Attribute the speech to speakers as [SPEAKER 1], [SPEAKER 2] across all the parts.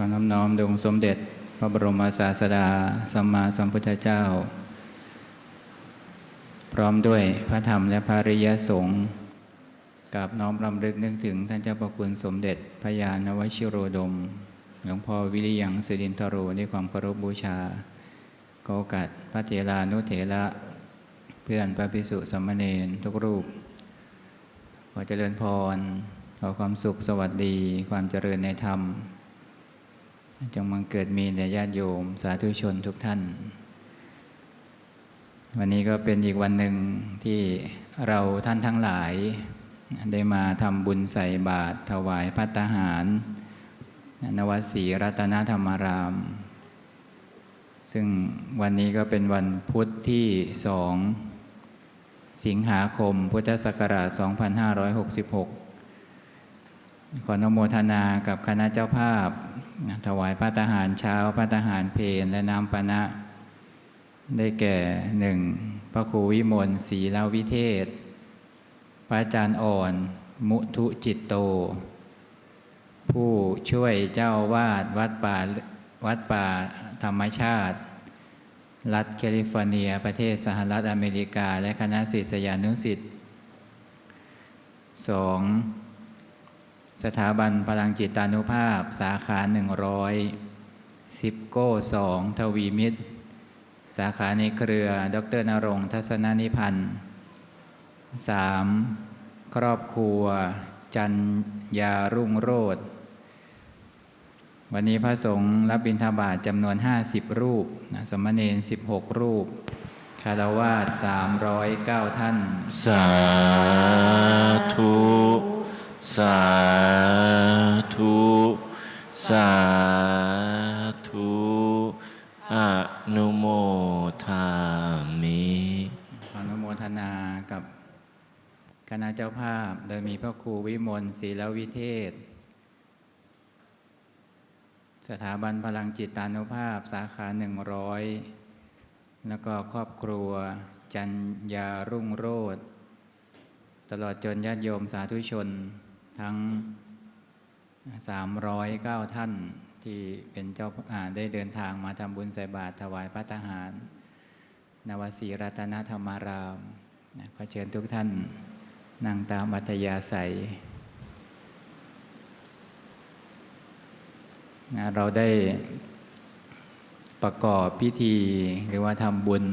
[SPEAKER 1] ขอน้อมน้อมดวงสมเด็จ พระบรมศาสดาสัมมาสัมพุทธเจ้า พร้อมด้วยพระธรรมและพระริยสงฆ์กับน้อมรำลึกนึกถึงท่านเจ้าประคุณสมเด็จพระยาณวชิโรดม หลวงพ่อวิริยังสิรินทโรด้วยความเคารพบูชาโอกาสพระเถรานุเถระเพื่อนพระภิกษุสามเณรทุกรูป ขอเจริญพร ขอความสุขสวัสดีความเจริญในธรรม จงมังเกิดมีแด่ญาติโยม สาธุชนทุกท่าน วันนี้ก็เป็นอีกวันหนึ่งที่เราท่านทั้งหลาย ได้มาทำบุญใส่บาตรถวายพัตหาร นวสีรัตนธรรมาราม ซึ่งวันนี้ก็เป็นวันพุทธที่สองสิงหาคมพุทธศักราช 2566 ขออนโมทนากับคณะเจ้าภาพ ถวายพระทหารเช้าพระทหารเพลและน้ำปานะ ได้แก่หนึ่งพระครูวิมลศรีลาวิเทศ พระอาจารย์อ่อน มุทุจิตโต ผู้ช่วยเจ้าวาดวัดป่าวัดป่าธรรมชาติ รัฐแคลิฟอร์เนีย ประเทศสหรัฐอเมริกา และคณะศิษยานุสิษย์สอง สถาบันพลังจิตานุภาพ สาขาหนึ่งร้อยสิบโก้สองทวีมิตร สาขาในเครือ ดรนรงค์ทัศนนิพันธ์สามครอบครัว จันยารุ่งโรธวันนี้พระสงฆ์รับบิณฑบาตจำนวน 50 รูป สมณเณร16 รูป คารวาส309 ท่าน
[SPEAKER 2] สาธุ สาธุสาธุอนุโมทามิ
[SPEAKER 1] ขออนุโมทนากับคณะเจ้าภาพโดยมีพระครูวิมลศรีลวิเทศ สถาบันพลังจิตานุภาพสาขาหนึ่งร้อยแล้วก็ครอบครัวจันยารุ่งโรธตลอดจนญาติโยมสาธุชน ทั้ง 309 ท่านที่เป็นเจ้าอาได้เดินทางมาทำบุญใส่บาตรถวายพระทหาร นวสีรัตนธรรมารามนะขอเชิญทุกท่านนั่งตามอัธยาศัยนะเราได้ประกอบพิธีหรือว่าทำบุญ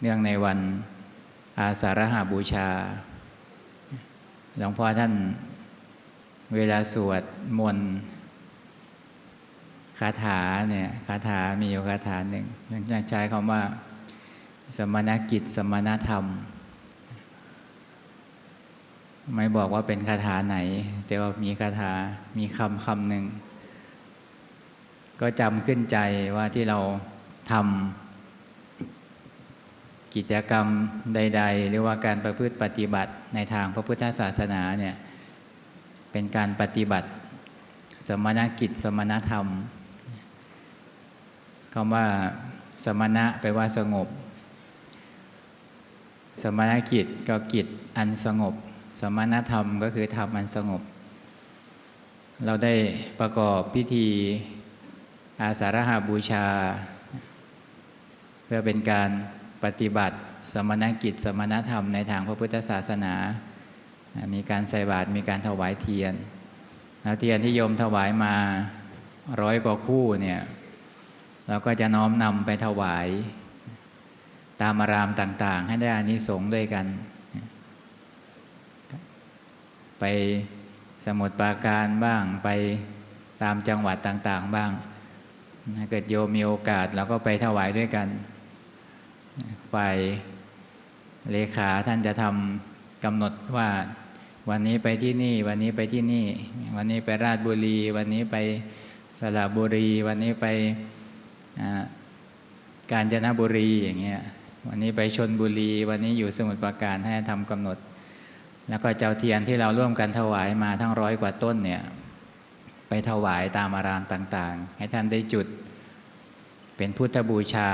[SPEAKER 1] เนื่องในวันอาสาฬหาบูชา หลวงพ่อท่านเวลาสวดมนต์คาถาเนี่ยคาถามีอยู่คาถาหนึ่งท่านใช้คำว่า สมณกิจสมณธรรม ไม่บอกว่าเป็นคาถาไหน แต่ว่ามีคาถามีคำคำหนึ่ง ก็จำขึ้นใจว่าที่เราทำ กิจกรรมใด ๆ หรือว่าการประพฤติปฏิบัติในทางพระพุทธศาสนาเนี่ยเป็นการปฏิบัติ สมณกิจสมณธรรมคำว่าสมณะแปลว่าสงบ สมณกิจก็กิจอันสงบ สมณธรรมก็คือธรรมอันสงบ เราได้ประกอบพิธีอาสาฬหาบูชา เพื่อเป็นการ ปฏิบัติ สมณกิจ สมณธรรมในทางพระพุทธศาสนา มีการใส่บาตรมีการถวายเทียนแล้วเทียนที่โยมถวายมาร้อยกว่าคู่เนี่ยเราก็จะน้อมนำไปถวาย ตามอารามต่าง ๆ ให้ได้อานิสงส์ด้วยกัน ไปสมุทรปราการบ้างไปตามจังหวัดต่าง ๆ บ้างถ้าเกิดโยมมีโอกาสเราก็ไปถวายด้วยกัน ฝ่ายเลขาท่านจะทำกำหนดว่าวันนี้ไปที่นี่ วันนี้ไปที่นี่ วันนี้ไปราชบุรี วันนี้ไปสระบุรี วันนี้ไปกาญจนบุรีอย่างเงี้ยวันนี้ไปชนบุรี วันนี้อยู่สมุทรปราการให้ทำกำหนด แล้วก็เจ้าเทียนที่เราร่วมกันถวายมาทั้งร้อยกว่าต้นเนี่ยไปถวายตามอารามต่าง ๆ ให้ท่านได้จุดเป็นพุทธบูชา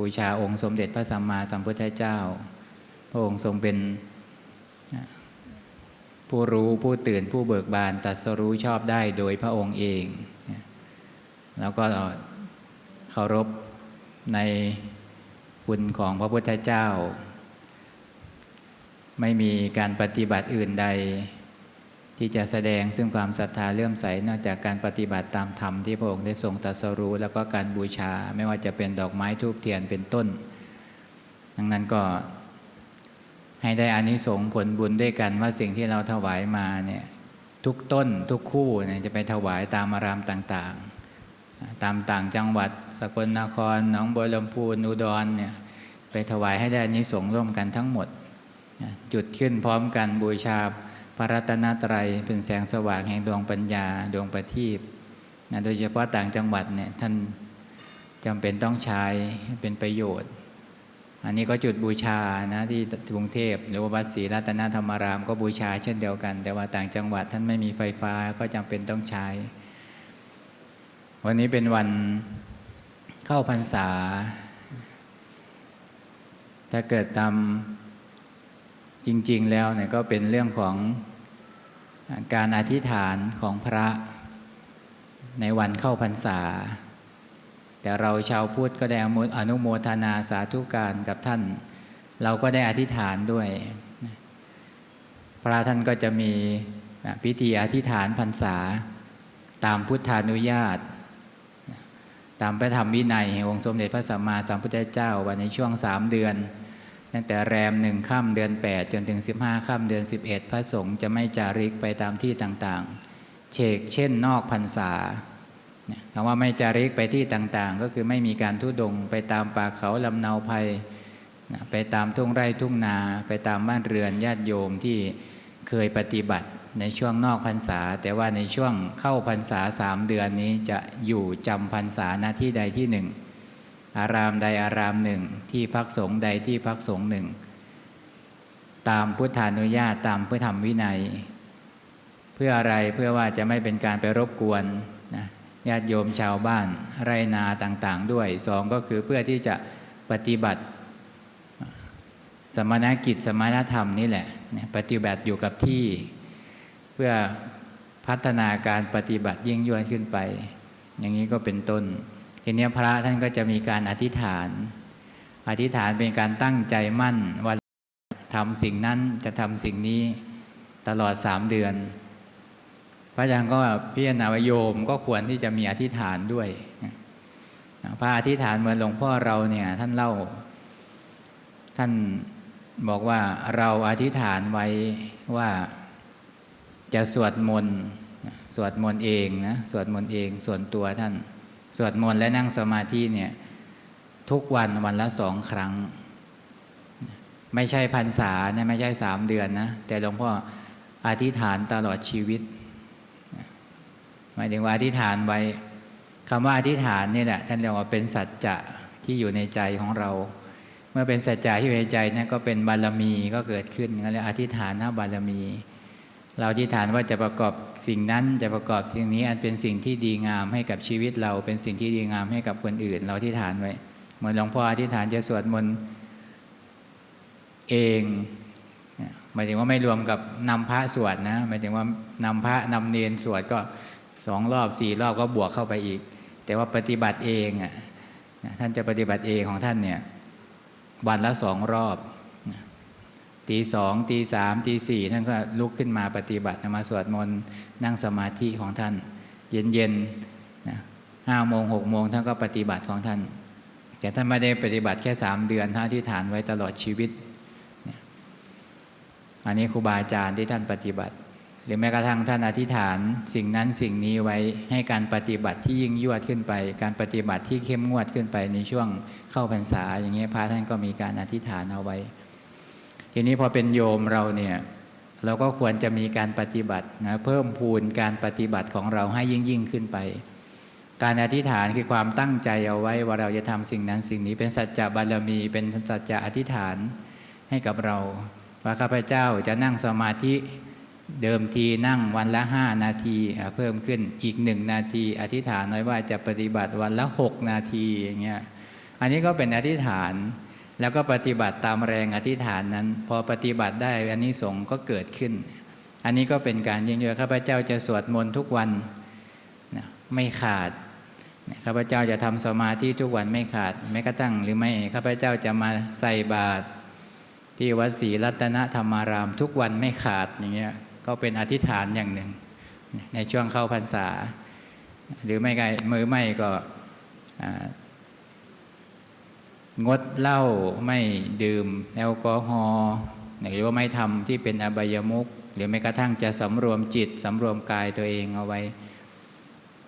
[SPEAKER 1] บูชาองค์สมเด็จพระสัมมาสัมพุทธเจ้า พระองค์ทรงเป็นผู้รู้ผู้ตื่นผู้เบิกบานตรัสรู้ชอบได้โดยพระองค์เอง แล้วก็เคารพในคุณของพระพุทธเจ้า ไม่มีการปฏิบัติอื่นใด ที่จะแสดงซึ่งความศรัทธาเลื่อมใสนอกจากการปฏิบัติตามธรรมที่พระองค์ได้ทรงตรัสรู้ แล้วก็การบูชาไม่ว่าจะเป็นดอกไม้ทูบเทียนเป็นต้น ดังนั้นก็ให้ได้อานิสงส์ผลบุญด้วยกันว่าสิ่งที่เราถวายมาเนี่ยทุกต้นทุกคู่เนี่ยจะไปถวายตามอารามต่างๆ ตามต่างจังหวัด สกลนครหนองบัวลำพูอุดรเนี่ยไปถวายให้ได้อานิสงส์ร่วมกันทั้งหมด จุดขึ้นพร้อมกันบูชา ระรัตนตรัยเป็นแสงสว่างแห่งดวงปัญญาดวงประทีปนะโดยเฉพาะต่างจังหวัดเนี่ยท่านจำเป็นต้องใช้เป็นประโยชน์ อันนี้ก็จุดบูชานะที่กรุงเทพหรือว่าวัดศรีรัตนธรรมาราม ก็บูชาเช่นเดียวกัน แต่ว่าต่างจังหวัดท่านไม่มีไฟฟ้าก็จำเป็นต้องใช้ วันนี้เป็นวันเข้าพรรษา ถ้าเกิดตามจริง ๆ แล้วเนี่ยก็เป็นเรื่องของ การอธิษฐานของพระในวันเข้าพรรษา แต่เราชาวพุทธก็ได้อนุโมทนาสาธุการกับท่าน เราก็ได้อธิษฐานด้วย พระท่านก็จะมีพิธีอธิษฐานพรรษา ตามพุทธานุญาต ตามพระธรรมวินัยแห่งองค์สมเด็จพระสัมมาสัมพุทธเจ้าวันในช่วงสามเดือน ตั้งแต่แรมหนึ่งค่ำเดือน 8 จนถึง 15ค่ำเดือน 11 พระสงฆ์จะไม่จาริกไปตามที่ต่างๆเชกเช่นนอกพรรษาคำว่าไม่จาริกไปที่ต่างๆ ก็คือไม่มีการทุดงไปตามป่าเขาลำเนาภัยไปตามทุ่งไร่ทุ่งนา ไปตามบ้านเรือนญาติโยมที่เคยปฏิบัติในช่วงนอกพรรษา แต่ว่าในช่วงเข้าพรรษาสามเดือนนี้จะอยู่จำพรรษาหน้าที่ใดที่หนึ่ง อารามใดอารามหนึ่ง ที่พักสงฆ์ใดที่พักสงฆ์หนึ่ง ตามพุทธานุญาตตามพุทธธรรมวินัย เพื่ออะไรเพื่อว่าจะไม่เป็นการไปรบกวนนะญาติโยมชาวบ้านไรนาต่างๆ ด้วยสองก็คือเพื่อที่จะปฏิบัติ สมณกิจสมณธรรมนี่แหละปฏิบัติอยู่กับที่เพื่อพัฒนาการปฏิบัติยิ่งยวดขึ้นไป อย่างนี้ก็เป็นต้น ทีนี้พระท่านก็จะมีการอธิษฐาน อธิษฐานเป็นการตั้งใจมั่นว่าทำสิ่งนั้นจะทำสิ่งนี้ตลอดสามเดือน พระอาจารย์ก็พิจารณาโยมก็ควรที่จะมีอธิษฐานด้วย พระอธิษฐานเหมือนหลวงพ่อเราเนี่ยท่านเล่า ท่านบอกว่าเราอธิษฐานไว้ว่าจะสวดมนต์สวดมนต์เองนะสวดมนต์เองส่วนตัวท่าน สวดมนต์และนั่งสมาธิเนี่ยทุกวันวันละสองครั้ง ไม่ใช่พรรษานะไม่ใช่สามเดือนนะ แต่หลวงพ่ออธิษฐานตลอดชีวิตหมายถึงว่าอธิษฐานไว้คำว่าอธิษฐานนี่แหละท่านเรียกว่าเป็นสัจจะที่อยู่ในใจของเรา เมื่อเป็นสัจจะที่อยู่ในใจนั่นก็เป็นบารมีก็เกิดขึ้นก็เลยอธิษฐานนะบารมี เราอธิษฐานว่าจะประกอบสิ่งนั้นจะประกอบสิ่งนี้อันเป็นสิ่งที่ดีงามให้กับชีวิตเราเป็นสิ่งที่ดีงามให้กับคนอื่น เราอธิษฐานไว้เหมือนหลวงพ่ออธิษฐานจะสวดมนต์เองหมายถึงว่าไม่รวมกับนำพระสวดนะหมายถึงว่านำพระนำเนนสวดก็สองรอบสี่รอบก็บวกเข้าไปอีก แต่ว่าปฏิบัติเองอะท่านจะปฏิบัติเองของท่านเนี่ยวันละสองรอบ ตีสองตีสามตีสี่ท่านก็ลุกขึ้นมาปฏิบัติมาสวดมนต์นั่งสมาธิของท่าน เย็นเย็นห้าโมงหกโมงท่านก็ปฏิบัติของท่าน แต่ท่านไม่ได้ปฏิบัติแค่สามเดือนท่านที่ฐานไว้ตลอดชีวิต อันนี้ครูบาอาจารย์ที่ท่านปฏิบัติ หรือแม้กระทั่งท่านอธิษฐานสิ่งนั้นสิ่งนี้ไว้ให้การปฏิบัติที่ยิ่งยวดขึ้นไป การปฏิบัติที่เข้มงวดขึ้นไปในช่วงเข้าพรรษาอย่างนี้ยพระท่านก็มีการอธิษฐานเอาไว้ ทีนี้พอเป็นโยมเราเนี่ยเราก็ควรจะมีการปฏิบัตินะเพิ่มพูนการปฏิบัติของเราให้ยิ่งยิ่งขึ้นไป การอธิษฐานคือความตั้งใจเอาไว้ว่าเราจะทำสิ่งนั้นสิ่งนี้เป็นสัจจะบารมี เป็นสัจจะอธิษฐานให้กับเรา ว่าข้าพเจ้าจะนั่งสมาธิเดิมทีนั่งวันละห้านาที เพิ่มขึ้นอีกหนึ่งนาที อธิษฐานไว้ว่าจะปฏิบัติวันละหกนาทีอย่างเงี้ยอันนี้ก็เป็นอธิษฐาน แล้วก็ปฏิบัติตามแรงอธิษฐานนั้น พอปฏิบัติได้อันนี้สงก็เกิดขึ้น อันนี้ก็เป็นการยิ่งยวดข้าพเจ้าจะสวดมนต์ทุกวันนะไม่ขาดข้าพเจ้าจะทำสมาธิทุกวันไม่ขาดแม้กระทั่งหรือไม่ข้าพเจ้าจะมาใส่บาตรที่วัดศรีรัตนธรรมาราม ทุกวันไม่ขาดอย่างเงี้ยก็เป็นอธิษฐานอย่างหนึ่ง ในช่วงเข้าพรรษา หรือไม่ไงมือไม่ก็ งดเหล้าไม่ดื่มแอลกอฮอล์หรือว่าไม่ทำที่เป็นอบายมุขหรือแม้กระทั่งจะสำรวมจิตสำรวมกายตัวเองเอาไว้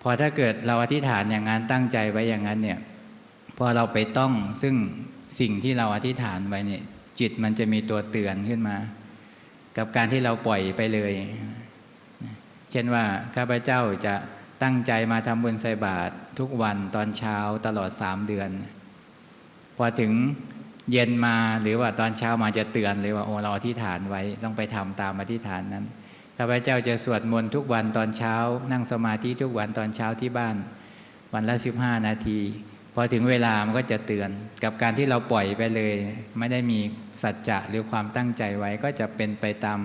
[SPEAKER 1] พอถ้าเกิดเราอธิษฐานอย่างนั้นตั้งใจไว้อย่างนั้นเนี่ยพอเราไปต้องซึ่งสิ่งที่เราอธิษฐานไว้เนี่ยจิตมันจะมีตัวเตือนขึ้นมา กับการที่เราปล่อยไปเลย เช่นว่าข้าพเจ้าจะตั้งใจมาทำบุญใส่บาตรทุกวันตอนเช้าตลอดสามเดือน พอถึงเย็นมาหรือว่าตอนเช้ามาจะเตือนเลยว่าโอ้เราอธิษฐานไว้ต้องไปทำตามอธิษฐานนั้นข้าพเจ้าจะสวดมนต์ทุกวันตอนเช้า นั่งสมาธิทุกวันตอนเช้าที่บ้าน วันละ 15 นาที พอถึงเวลามันก็จะเตือน กับการที่เราปล่อยไปเลย ไม่ได้มีสัจจะหรือความตั้งใจไว้ก็จะเป็นไปตาม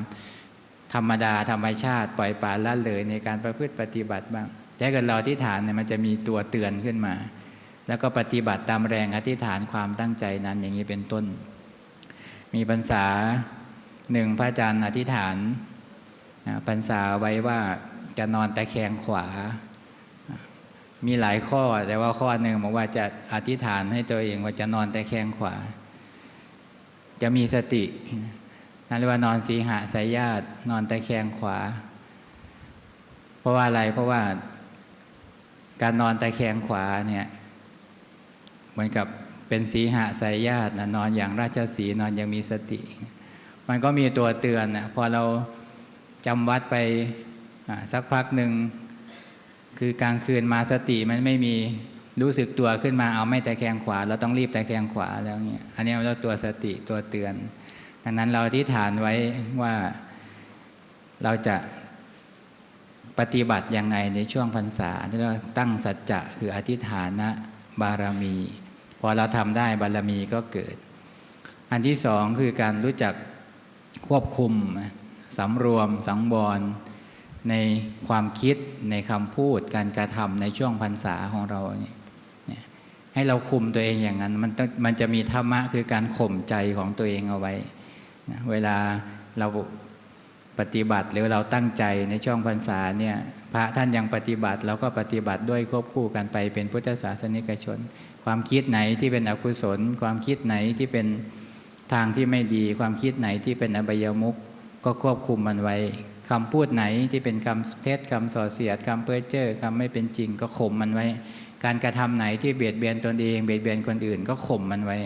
[SPEAKER 1] ธรรมดาธรรมชาติ ปล่อยปละละเลยในการประพฤติปฏิบัติบ้างแต่เกิดเราอธิษฐานเนี่ยมันจะมีตัวเตือนขึ้นมา แล้วก็ปฏิบัติตามแรงอธิษฐานความตั้งใจนั้นอย่างนี้เป็นต้น มีพรรษาหนึ่งพระอาจารย์อธิษฐานพรรษาไว้ว่าจะนอนตะแคงขวา มีหลายข้อแต่ว่าข้อหนึ่งบอกว่าจะอธิษฐานให้ตัวเองว่าจะนอนตะแคงขวา จะมีสตินั่นเรียกว่านอนสีหะสายญาตินอนตะแคงขวา เพราะว่าอะไรเพราะว่าการนอนตะแคงขวาเนี่ย มือนกับเป็นสีหะสายญาตินะนอนอย่างราชสีนอนอย่างมีสติ มันก็มีตัวเตือนนะพอเราจำวัดไปอ่าสักพักหนึ่งคือกลางคืนมาสติมันไม่มีรู้สึกตัวขึ้นมาเอาไม่แตะแคงขวา เราต้องรีบแตะแคงขวาแล้วเนี่ยอันนี้เราตัวสติตัวเตือน ดังนั้นเราอธิฐานไว้ว่าเราจะปฏิบัติยังไงในช่วงพรรษาที่เราตั้งสัจจะคืออธิษฐานะบารมี พอเราทำได้บารมีก็เกิด อันที่สองคือการรู้จักควบคุมสำรวมสังวรในความคิดในคำพูดการกระทำในช่วงพรรษาของเราเนี่ยให้เราคุมตัวเองอย่างนั้น มันต้องมันจะมีธรรมะคือการข่มใจของตัวเองเอาไว้นะเวลาเราปฏิบัติหรือเราตั้งใจในช่วงพรรษาเนี่ยพระท่านยังปฏิบัติเราก็ปฏิบัติด้วยควบคู่กันไปเป็นพุทธศาสนิกชน ความคิดไหนที่เป็นอกุศล ความคิดไหนที่เป็นทางที่ไม่ดี ความคิดไหนที่เป็นอบายมุขก็ควบคุมมันไว้คำพูดไหนที่เป็นคำเท็จคำส่อเสียดคำเพ้อเจ้อคำไม่เป็นจริงก็ข่มมันไว้ การกระทำไหนที่เบียดเบียนตนเองเบียดเบียนคนอื่นก็ข่มมันไว้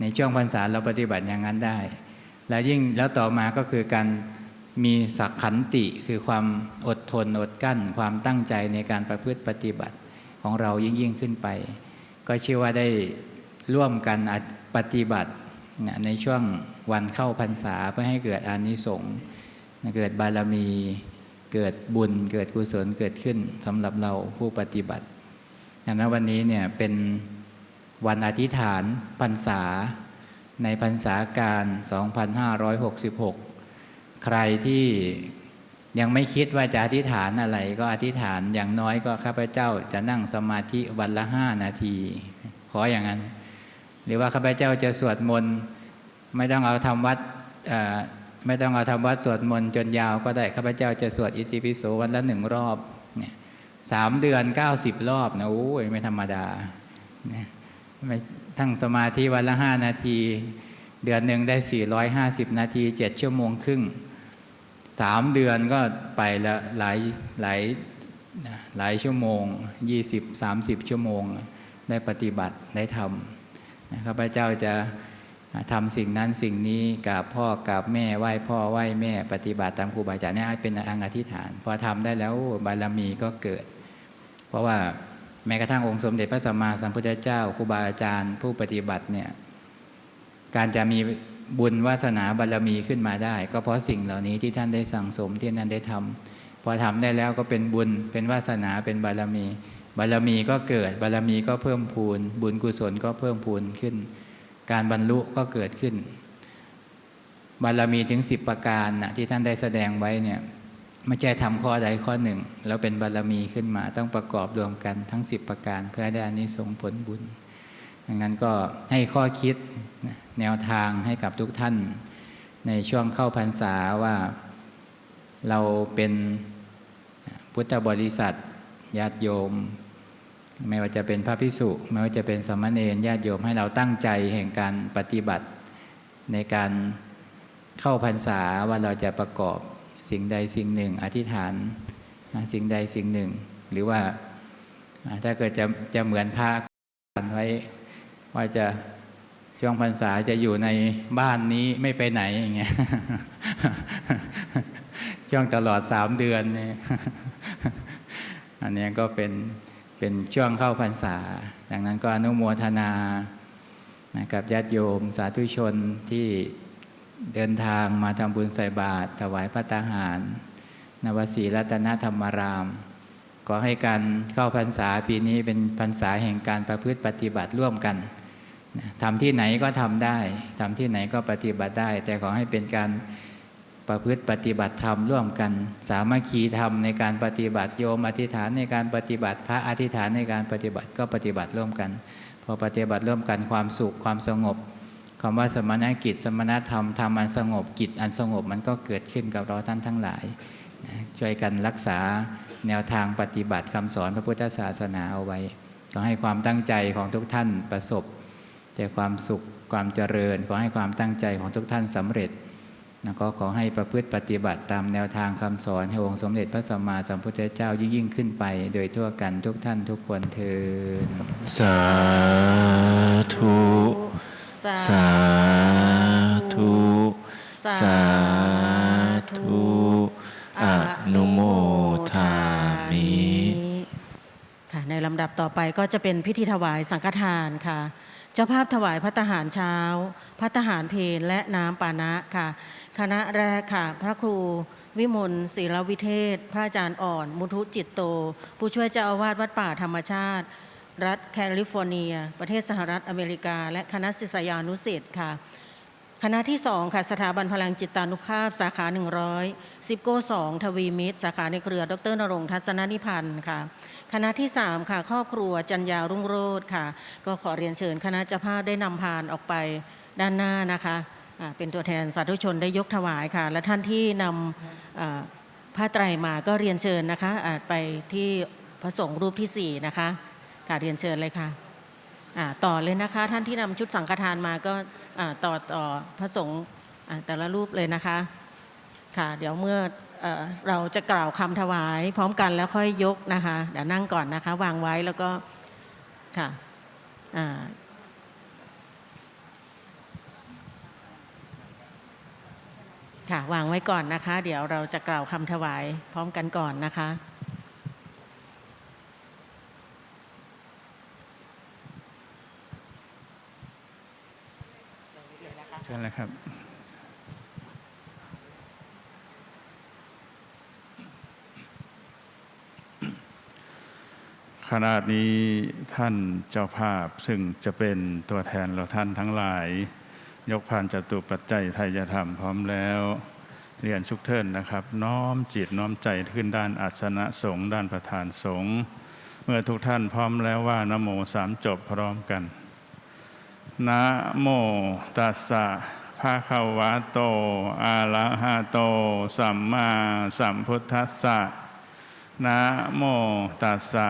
[SPEAKER 1] ในช่วงพรรษาเราปฏิบัติอย่างนั้นได้ แล้วยิ่งแล้วต่อมาก็คือการมีสักขันติคือความอดทนอดกั้น ความตั้งใจในการประพฤติปฏิบัติของเรายิ่งยิ่งขึ้นไป ก็เชื่อว่าได้ร่วมกันปฏิบัติในช่วงวันเข้าพรรษาเพื่อให้เกิดอานิสงส์เกิดบารมีเกิดบุญเกิดกุศลเกิดขึ้นสำหรับเราผู้ปฏิบัติดังนั้นวันนี้เนี่ยเป็นวันอธิษฐานพรรษาในพรรษาการ 2566 ใครที่ ยังไม่คิดว่าจะอธิษฐานอะไร ก็อธิษฐานอย่างน้อยก็ข้าพเจ้าจะนั่งสมาธิวันละห้านาที ขออย่างนั้น หรือว่าข้าพเจ้าจะสวดมนต์ไม่ต้องเอาทำวัดไม่ต้องเอาทำวัดสวดมนต์จนยาวก็ได้ข้าพเจ้าจะสวดอิติปิโสวันละหนึ่งรอบเนี่ยสามเดือน90รอบนะโอ้ยไม่ธรรมดาเนี่ยไม่ทั้งสมาธิวันละห้านาที เดือนหนึ่งได้450นาที7ชั่วโมงครึ่ง สามเดือนก็ไปละหลายหลายหลายชั่วโมง 20 30 ชั่วโมง ได้ปฏิบัติได้ทำนะข้าพเจ้าจะทำสิ่งนั้นสิ่งนี้กับพ่อกับแม่ไหว้พ่อไหว้แม่ปฏิบัติตามครูบาอาจารย์นี่เป็นอังอธิษฐาน พอทำได้แล้วบารมีก็เกิด เพราะว่าแม้กระทั่งองค์สมเด็จพระสัมมาสัมพุทธเจ้าครูบาอาจารย์ผู้ปฏิบัติเนี่ยการจะมี บุญวาสนาบารมีขึ้นมาได้ ก็เพราะสิ่งเหล่านี้ที่ท่านได้สั่งสมที่ท่านได้ทำพอทำได้แล้วก็เป็นบุญเป็นวาสนาเป็นบารมี บารมีก็เกิดบารมีก็เพิ่มพูน บุญกุศลก็เพิ่มพูนขึ้น การบรรลุก็เกิดขึ้น บารมีถึง10ประการนะที่ท่านได้แสดงไว้เนี่ยไม่ใช่ทำข้อใดข้อหนึ่ง แล้วเป็นบารมีขึ้นมาต้องประกอบรวมกันทั้ง10ประการเพื่อได้อานิสงส์ผลบุญ ดังนั้นก็ให้ข้อคิดแนวทางให้กับทุกท่าน ในช่วงเข้าพรรษาว่าเราเป็นพุทธบริษัทญาติโยม ไม่ว่าจะเป็นพระพิสุไม่ว่าจะเป็นสามเณรญาติโยมให้เราตั้งใจแห่งการปฏิบัติ ในการเข้าพรรษาว่าเราจะประกอบสิ่งใดสิ่งหนึ่ง อธิษฐานสิ่งใดสิ่งหนึ่ง หรือว่าถ้าเกิดจะจะเหมือนพระกันไว้ ว่าจะช่วงพรรษาจะอยู่ในบ้านนี้ไม่ไปไหนอย่างเงี้ยช่วงตลอดสามเดือนเนี่ยอันนี้ก็เป็นเป็นช่วงเข้าพรรษา ดังนั้นก็อนุโมทนานะครับญาติโยมสาธุชนที่เดินทางมาทำบุญใส่บาตรถวายพระตาหาร นวสีรัตนธรรมารามขอให้การเข้าพรรษาปีนี้เป็นพรรษาแห่งการประพฤติปฏิบัติร่วมกัน ทำที่ไหนก็ทำได้ทำที่ไหนก็ปฏิบัติได้ แต่ขอให้เป็นการประพฤติปฏิบัติธรรมร่วมกัน สามัคคีธรรมในการปฏิบัติโยมอธิษฐานในการปฏิบัติพระอธิษฐานในการปฏิบัติก็ปฏิบัติร่วมกัน พอปฏิบัติร่วมกันความสุขความสงบคำว่าสมณกิจ สมณธรรมธรรมอันสงบกิจอันสงบมันก็เกิดขึ้นกับเราท่านทั้งหลาย ช่วยกันรักษาแนวทางปฏิบัติคำสอนพระพุทธศาสนาเอาไว้ ก็ให้ความตั้งใจของทุกท่านประสบ แต่ความสุขความเจริญ ขอให้ความตั้งใจของทุกท่านสำเร็จแล้วก็ขอให้ประพฤติปฏิบัติตามแนวทางคำสอนให้องค์สมเด็จพระสัมมาสัมพุทธเจ้ายิ่งยิ่งขึ้นไป โดยทั่วกันทุกท่านทุกคนเทิน
[SPEAKER 2] สาธุสาธุสาธุอนุโมทามิ
[SPEAKER 3] ค่ะในลำดับต่อไปก็จะเป็นพิธีถวายสังฆทานค่ะ เจ้าภาพถวายพัตตาหารเช้า พัตตาหารเพลและน้ำปานะค่ะ คณะแรกค่ะ พระครูวิมลศิลวิเทศ พระอาจารย์อ่อน มุทุจิตโต ผู้ช่วยเจ้าอาวาสวัดป่าธรรมชาติ รัฐแคลิฟอร์เนีย ประเทศสหรัฐอเมริกา และคณะศิษยานุศิษย์ค่ะ คณะที่2ค่ะ สถาบันพลังจิตานุภาพ สาขา 100ซิปโก้2ทวีมิตร สาขาในเครือ ดรนรงทัศนนิพันธ์ค่ะ คณะที่ 3 ค่ะ ครอบครัวจันยารุ่งโรจน์ค่ะ ก็ขอเรียนเชิญคณะเจ้าภาพได้นำพานออกไปด้านหน้านะคะเป็นตัวแทนสาธุชนได้ยกถวายค่ะ และท่านที่นำผ้าไตรมาก็เรียนเชิญนะคะอ่าไปที่พระสงฆ์รูปที่ 4 นะคะค่ะเรียนเชิญเลยค่ะต่อเลยนะคะ ท่านที่นำชุดสังฆทานมาก็ต่อต่อพระสงฆ์แต่ละรูปเลยนะคะ ค่ะ เดี๋ยวเมื่อ เเราจะกล่าวคำถวาย พร้อมกันแล้วค่อยยกนะคะเดี๋ยวนั่งก่อนนะคะ วางไว้แล้วก็ค่ะค่ะวางไว้ก่อนนะคะ เดี๋ยวเราจะกล่าวคำถวาย พร้อมกันก่อนนะคะ
[SPEAKER 4] เชิญเลยครับ ขณะนี้ท่านเจ้าภาพซึ่งจะเป็นตัวแทนเราท่านทั้งหลาย ยกพานจตุปัจจัยไทยธรรมพร้อมแล้ว เรียนชุกเทินนะครับ น้อมจิตน้อมใจขึ้นด้านอาสนะสงฆ์ด้านประธานสงฆ์เมื่อทุกท่านพร้อมแล้วว่านโมสามจบพร้อมกันนะโมตัสสะภะคะวะโต อะระหะโต สัมมาสัมพุทธัสสะนะโมตัสสะ